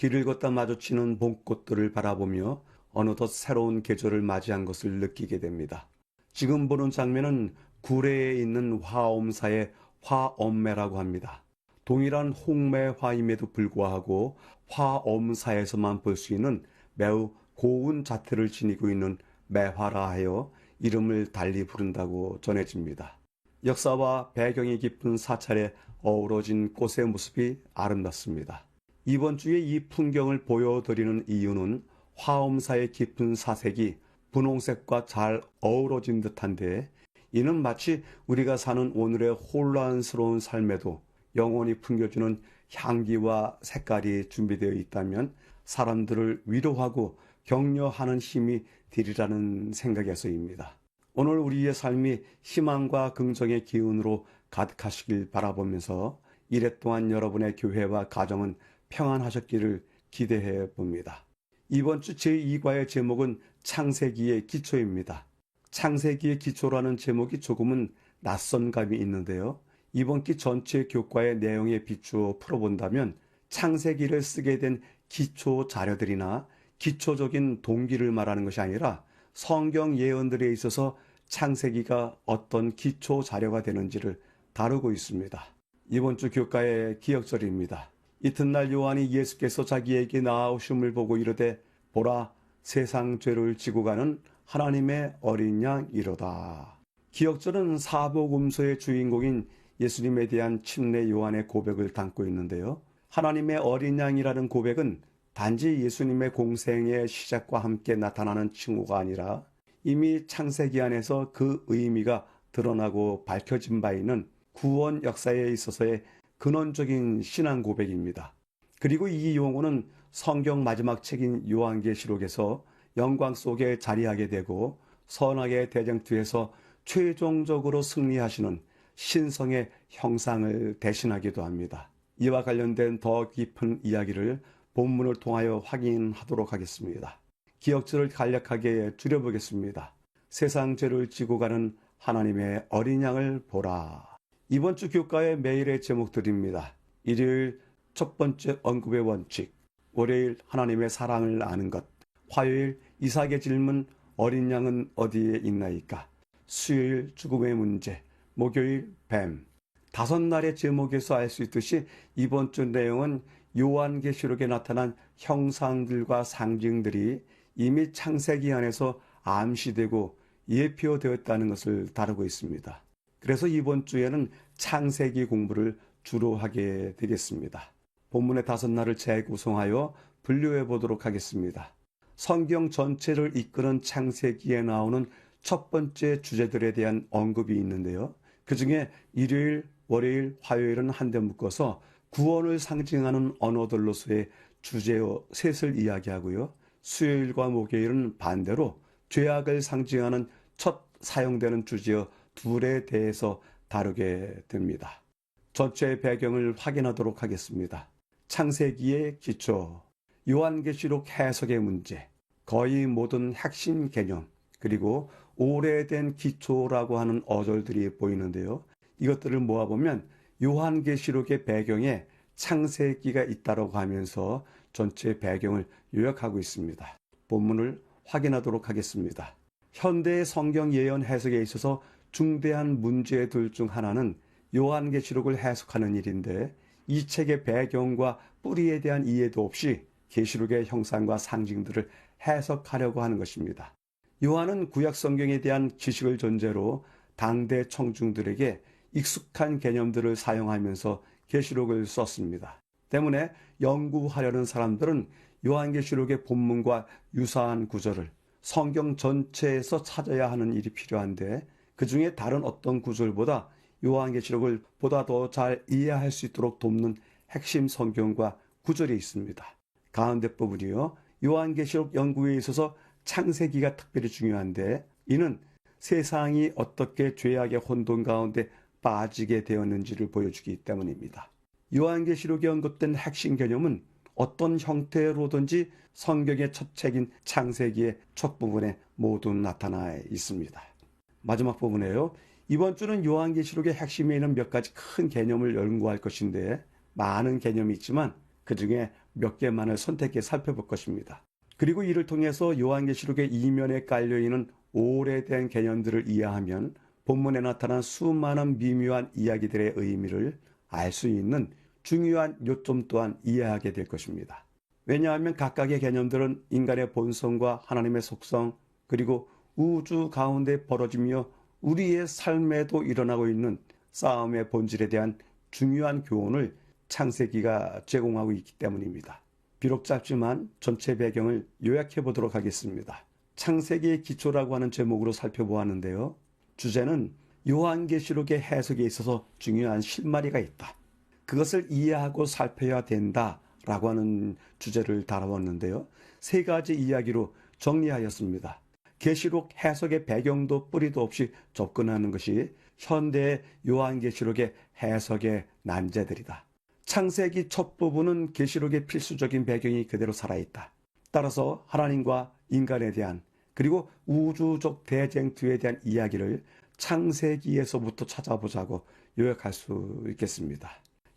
길을 걷다 마주치는 봄꽃들을 바라보며 어느덧 새로운 계절을 맞이한 것을 느끼게 됩니다. 지금 보는 장면은 구례에 있는 화엄사의 화엄매라고 합니다. 동일한 홍매화임에도 불구하고 화엄사에서만 볼 수 있는 매우 고운 자태를 지니고 있는 매화라 하여 이름을 달리 부른다고 전해집니다. 역사와 배경이 깊은 사찰에 어우러진 꽃의 모습이 아름답습니다. 이번 주에 이 풍경을 보여드리는 이유는 화엄사의 깊은 사색이 분홍색과 잘 어우러진 듯한데 이는 마치 우리가 사는 오늘의 혼란스러운 삶에도 영원히 풍겨주는 향기와 색깔이 준비되어 있다면 사람들을 위로하고 격려하는 힘이 되리라는 생각에서입니다. 오늘 우리의 삶이 희망과 긍정의 기운으로 가득하시길 바라보면서 이래 동안 여러분의 교회와 가정은 평안하셨기를 기대해 봅니다. 이번 주 제2과의 제목은 창세기의 기초입니다. 창세기의 기초라는 제목이 조금은 낯선 감이 있는데요. 이번 기 전체 교과의 내용에 비추어 풀어본다면 창세기를 쓰게 된 기초 자료들이나 기초적인 동기를 말하는 것이 아니라 성경 예언들에 있어서 창세기가 어떤 기초 자료가 되는지를 다루고 있습니다. 이번 주 교과의 기억절입니다. 이튿날 요한이 예수께서 자기에게 나아오심을 보고 이르되 보라 세상 죄를 지고 가는 하나님의 어린 양이로다. 기억절은 사복음서의 주인공인 예수님에 대한 침례 요한의 고백을 담고 있는데요. 하나님의 어린 양이라는 고백은 단지 예수님의 공생의 시작과 함께 나타나는 칭호가 아니라 이미 창세기 안에서 그 의미가 드러나고 밝혀진 바 있는 구원 역사에 있어서의 근원적인 신앙 고백입니다. 그리고 이 용어는 성경 마지막 책인 요한계시록에서 영광 속에 자리하게 되고 선악의 대쟁투에서 최종적으로 승리하시는 신성의 형상을 대신하기도 합니다. 이와 관련된 더 깊은 이야기를 본문을 통하여 확인하도록 하겠습니다. 기억들을 간략하게 줄여보겠습니다. 세상 죄를 지고 가는 하나님의 어린 양을 보라. 이번 주 교과의 매일의 제목들입니다. 일요일 첫 번째 언급의 원칙, 월요일 하나님의 사랑을 아는 것, 화요일 이삭의 질문 어린 양은 어디에 있나이까, 수요일 죽음의 문제, 목요일 뱀. 다섯 날의 제목에서 알 수 있듯이 이번 주 내용은 요한계시록에 나타난 형상들과 상징들이 이미 창세기 안에서 암시되고 예표되었다는 것을 다루고 있습니다. 그래서 이번 주에는 창세기 공부를 주로 하게 되겠습니다. 본문의 다섯 날을 재구성하여 분류해 보도록 하겠습니다. 성경 전체를 이끄는 창세기에 나오는 첫 번째 주제들에 대한 언급이 있는데요. 그 중에 일요일, 월요일, 화요일은 한데 묶어서 구원을 상징하는 언어들로서의 주제어 셋을 이야기하고요. 수요일과 목요일은 반대로 죄악을 상징하는 첫 사용되는 주제어 둘에 대해서 다루게 됩니다. 전체 배경을 확인하도록 하겠습니다. 창세기의 기초, 요한계시록 해석의 문제, 거의 모든 핵심 개념, 그리고 오래된 기초라고 하는 어절들이 보이는데요. 이것들을 모아보면 요한계시록의 배경에 창세기가 있다고 하면서 전체 배경을 요약하고 있습니다. 본문을 확인하도록 하겠습니다. 현대의 성경 예언 해석에 있어서 중대한 문제들 중 하나는 요한계시록을 해석하는 일인데 이 책의 배경과 뿌리에 대한 이해도 없이 계시록의 형상과 상징들을 해석하려고 하는 것입니다. 요한은 구약 성경에 대한 지식을 전제로 당대 청중들에게 익숙한 개념들을 사용하면서 계시록을 썼습니다. 때문에 연구하려는 사람들은 요한계시록의 본문과 유사한 구절을 성경 전체에서 찾아야 하는 일이 필요한데 그 중에 다른 어떤 구절보다 요한계시록을 보다 더 잘 이해할 수 있도록 돕는 핵심 성경과 구절이 있습니다. 가운데 부분이요. 요한계시록 연구에 있어서 창세기가 특별히 중요한데 이는 세상이 어떻게 죄악의 혼돈 가운데 빠지게 되었는지를 보여주기 때문입니다. 요한계시록에 언급된 핵심 개념은 어떤 형태로든지 성경의 첫 책인 창세기의 첫 부분에 모두 나타나 있습니다. 마지막 부분에요. 이번 주는 요한계시록의 핵심에 있는 몇 가지 큰 개념을 연구할 것인데 많은 개념이 있지만 그 중에 몇 개만을 선택해 살펴볼 것입니다. 그리고 이를 통해서 요한계시록의 이면에 깔려있는 오래된 개념들을 이해하면 본문에 나타난 수많은 미묘한 이야기들의 의미를 알 수 있는 중요한 요점 또한 이해하게 될 것입니다. 왜냐하면 각각의 개념들은 인간의 본성과 하나님의 속성 그리고 우주 가운데 벌어지며 우리의 삶에도 일어나고 있는 싸움의 본질에 대한 중요한 교훈을 창세기가 제공하고 있기 때문입니다. 비록 짧지만 전체 배경을 요약해 보도록 하겠습니다. 창세기의 기초라고 하는 제목으로 살펴보았는데요. 주제는 요한계시록의 해석에 있어서 중요한 실마리가 있다. 그것을 이해하고 살펴야 된다 라고 하는 주제를 다뤄봤는데요. 세 가지 이야기로 정리하였습니다. 계시록 해석의 배경도 뿌리도 없이 접근하는 것이 현대의 요한계시록의 해석의 난제들이다. 창세기 첫 부분은 계시록의 필수적인 배경이 그대로 살아있다. 따라서 하나님과 인간에 대한 그리고 우주적 대쟁투에 대한 이야기를 창세기에서부터 찾아보자고 요약할 수 있겠습니다.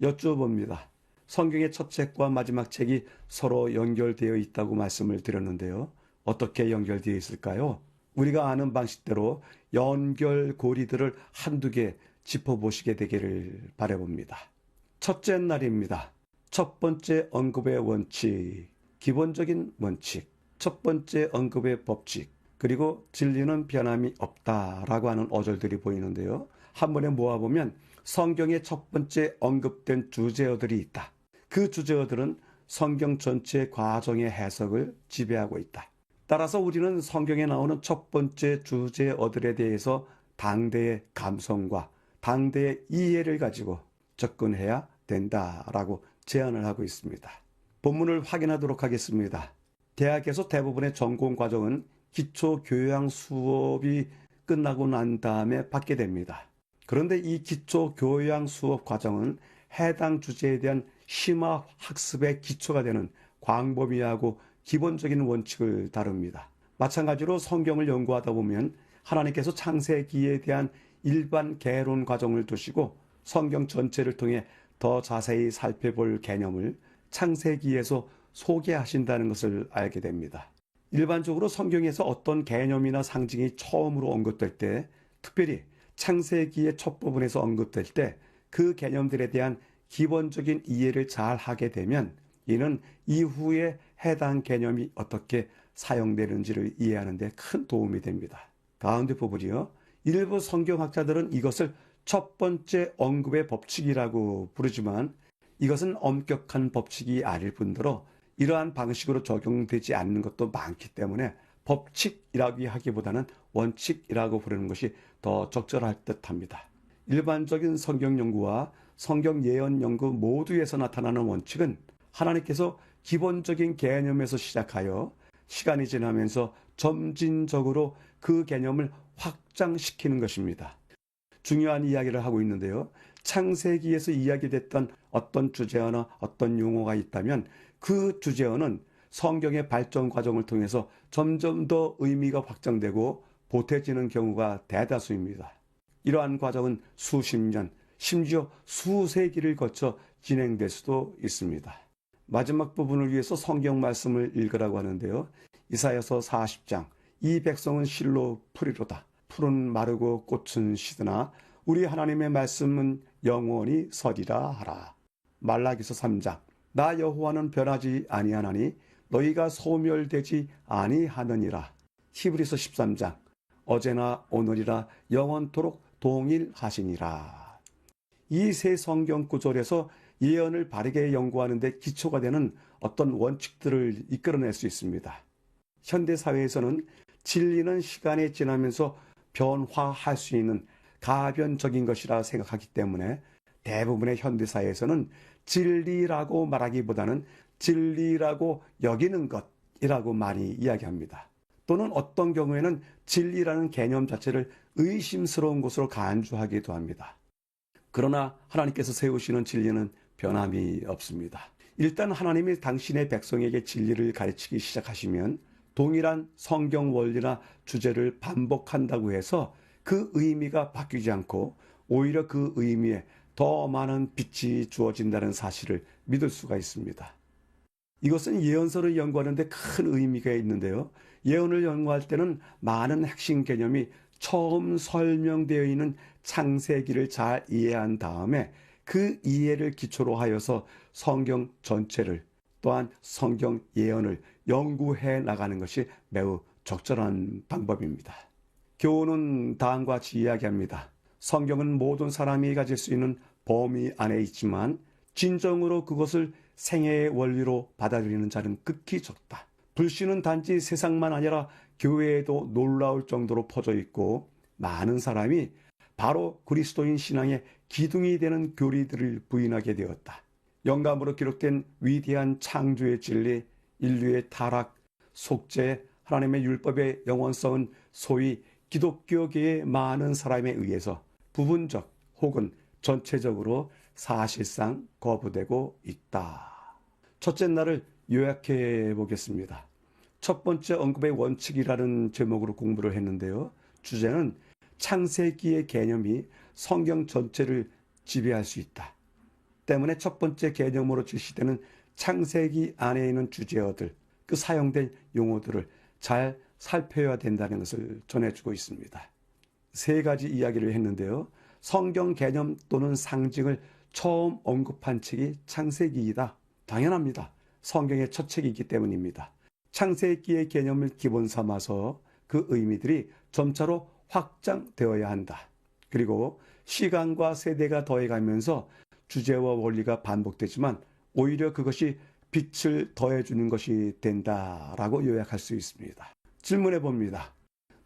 여쭈어봅니다. 성경의 첫 책과 마지막 책이 서로 연결되어 있다고 말씀을 드렸는데요. 어떻게 연결되어 있을까요? 우리가 아는 방식대로 연결고리들을 한두 개 짚어보시게 되기를 바라봅니다. 첫째 날입니다. 첫 번째 언급의 원칙, 기본적인 원칙, 첫 번째 언급의 법칙, 그리고 진리는 변함이 없다라고 하는 어절들이 보이는데요. 한 번에 모아보면 성경의 첫 번째 언급된 주제어들이 있다. 그 주제어들은 성경 전체 과정의 해석을 지배하고 있다. 따라서 우리는 성경에 나오는 첫 번째 주제 어들에 대해서 당대의 감성과 당대의 이해를 가지고 접근해야 된다라고 제안을 하고 있습니다. 본문을 확인하도록 하겠습니다. 대학에서 대부분의 전공 과정은 기초 교양 수업이 끝나고 난 다음에 받게 됩니다. 그런데 이 기초 교양 수업 과정은 해당 주제에 대한 심화 학습의 기초가 되는 광범위하고 기본적인 원칙을 다룹니다. 마찬가지로 성경을 연구하다 보면 하나님께서 창세기에 대한 일반 개론 과정을 두시고 성경 전체를 통해 더 자세히 살펴볼 개념을 창세기에서 소개하신다는 것을 알게 됩니다. 일반적으로 성경에서 어떤 개념이나 상징이 처음으로 언급될 때, 특별히 창세기의 첫 부분에서 언급될 때 그 개념들에 대한 기본적인 이해를 잘 하게 되면 이는 이후에 해당 개념이 어떻게 사용되는지를 이해하는 데 큰 도움이 됩니다. 가운데 부분이요. 일부 성경학자들은 이것을 첫 번째 언급의 법칙이라고 부르지만 이것은 엄격한 법칙이 아닐 뿐더러 이러한 방식으로 적용되지 않는 것도 많기 때문에 법칙이라고 하기보다는 원칙이라고 부르는 것이 더 적절할 듯 합니다. 일반적인 성경 연구와 성경 예언 연구 모두에서 나타나는 원칙은 하나님께서 기본적인 개념에서 시작하여 시간이 지나면서 점진적으로 그 개념을 확장시키는 것입니다. 중요한 이야기를 하고 있는데요. 창세기에서 이야기됐던 어떤 주제어나 어떤 용어가 있다면 그 주제어는 성경의 발전 과정을 통해서 점점 더 의미가 확장되고 보태지는 경우가 대다수입니다. 이러한 과정은 수십 년, 심지어 수세기를 거쳐 진행될 수도 있습니다. 마지막 부분을 위해서 성경 말씀을 읽으라고 하는데요. 이사여서 40장 이 백성은 실로 풀이로다. 풀은 마르고 꽃은 시드나 우리 하나님의 말씀은 영원히 서리라 하라. 말라기서 3장 나 여호와는 변하지 아니하나니 너희가 소멸되지 아니하느니라. 히브리서 13장 어제나 오늘이라 영원토록 동일하시니라. 이 세 성경 구절에서 예언을 바르게 연구하는 데 기초가 되는 어떤 원칙들을 이끌어낼 수 있습니다. 현대 사회에서는 진리는 시간이 지나면서 변화할 수 있는 가변적인 것이라 생각하기 때문에 대부분의 현대 사회에서는 진리라고 말하기보다는 진리라고 여기는 것이라고 많이 이야기합니다. 또는 어떤 경우에는 진리라는 개념 자체를 의심스러운 것으로 간주하기도 합니다. 그러나 하나님께서 세우시는 진리는 변함이 없습니다. 일단 하나님이 당신의 백성에게 진리를 가르치기 시작하시면 동일한 성경 원리나 주제를 반복한다고 해서 그 의미가 바뀌지 않고 오히려 그 의미에 더 많은 빛이 주어진다는 사실을 믿을 수가 있습니다. 이것은 예언서를 연구하는데 큰 의미가 있는데요. 예언을 연구할 때는 많은 핵심 개념이 처음 설명되어 있는 창세기를 잘 이해한 다음에 그 이해를 기초로 하여서 성경 전체를 또한 성경 예언을 연구해 나가는 것이 매우 적절한 방법입니다. 교훈은 다음과 같이 이야기합니다. 성경은 모든 사람이 가질 수 있는 범위 안에 있지만 진정으로 그것을 생애의 원리로 받아들이는 자는 극히 적다. 불신은 단지 세상만 아니라 교회에도 놀라울 정도로 퍼져 있고 많은 사람이 바로 그리스도인 신앙의 기둥이 되는 교리들을 부인하게 되었다. 영감으로 기록된 위대한 창조의 진리, 인류의 타락, 속죄, 하나님의 율법의 영원성은 소위 기독교계의 많은 사람에 의해서 부분적 혹은 전체적으로 사실상 거부되고 있다. 첫째 날을 요약해 보겠습니다. 첫 번째 언급의 원칙이라는 제목으로 공부를 했는데요. 주제는 창세기의 개념이 성경 전체를 지배할 수 있다. 때문에 첫 번째 개념으로 제시되는 창세기 안에 있는 주제어들, 그 사용된 용어들을 잘 살펴야 된다는 것을 전해주고 있습니다. 세 가지 이야기를 했는데요. 성경 개념 또는 상징을 처음 언급한 책이 창세기이다. 당연합니다. 성경의 첫 책이기 때문입니다. 창세기의 개념을 기본 삼아서 그 의미들이 점차로 확장되어야 한다. 그리고 시간과 세대가 더해가면서 주제와 원리가 반복되지만 오히려 그것이 빛을 더해주는 것이 된다라고 요약할 수 있습니다. 질문해 봅니다.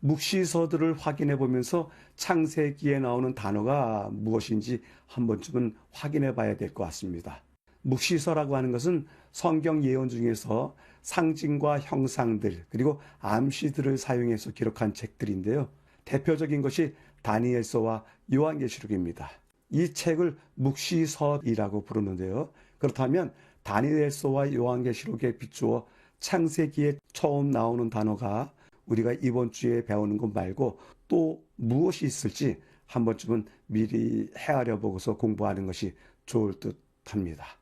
묵시서들을 확인해 보면서 창세기에 나오는 단어가 무엇인지 한 번쯤은 확인해 봐야 될 것 같습니다. 묵시서라고 하는 것은 성경 예언 중에서 상징과 형상들 그리고 암시들을 사용해서 기록한 책들인데요. 대표적인 것이 다니엘서와 요한계시록입니다. 이 책을 묵시서이라고 부르는데요. 그렇다면 다니엘서와 요한계시록에 비추어 창세기에 처음 나오는 단어가 우리가 이번 주에 배우는 것 말고 또 무엇이 있을지 한 번쯤은 미리 헤아려 보고서 공부하는 것이 좋을 듯 합니다.